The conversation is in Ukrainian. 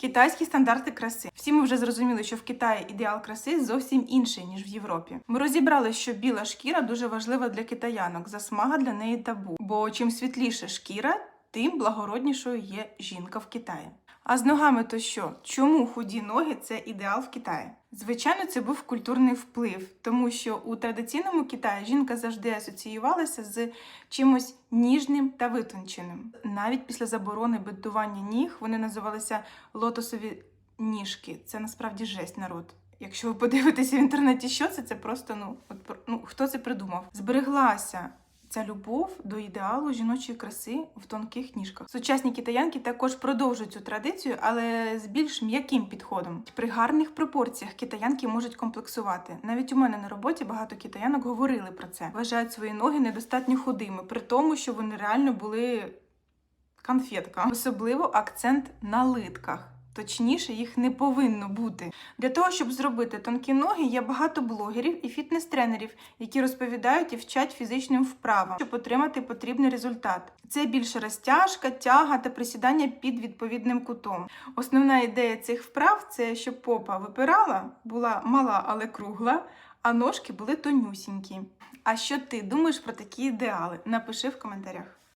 Китайські стандарти краси. Всі ми вже зрозуміли, що в Китаї ідеал краси зовсім інший ніж в Європі. Ми розібрали, що біла шкіра дуже важлива для китаянок, засмага для неї табу. Бо чим світліше шкіра, тим благороднішою є жінка в Китаї. А з ногами то що? Чому худі ноги це ідеал в Китаї? Звичайно, це був культурний вплив, тому що у традиційному Китаї жінка завжди асоціювалася з чимось ніжним та витонченим. Навіть після заборони бинтування ніг вони називалися лотосові ніжки. Це насправді жесть народ. Якщо ви подивитеся в інтернеті, що це, це просто ну, от, ну хто це придумав? Збереглася ця любов до ідеалу жіночої краси в тонких ніжках. Сучасні китаянки також продовжують цю традицію, але з більш м'яким підходом. При гарних пропорціях китаянки можуть комплексувати. Навіть у мене на роботі багато китаянок говорили про це. Вважають свої ноги недостатньо худими, при тому, що вони реально були конфетка. Особливо акцент на литках. Точніше, їх не повинно бути. Для того, щоб зробити тонкі ноги, є багато блогерів і фітнес-тренерів, які розповідають і вчать фізичним вправам, щоб отримати потрібний результат. Це більше розтяжка, тяга та присідання під відповідним кутом. Основна ідея цих вправ це щоб попа випирала, була мала, але кругла, а ножки були тонюсінькі. А що ти думаєш про такі ідеали? Напиши в коментарях.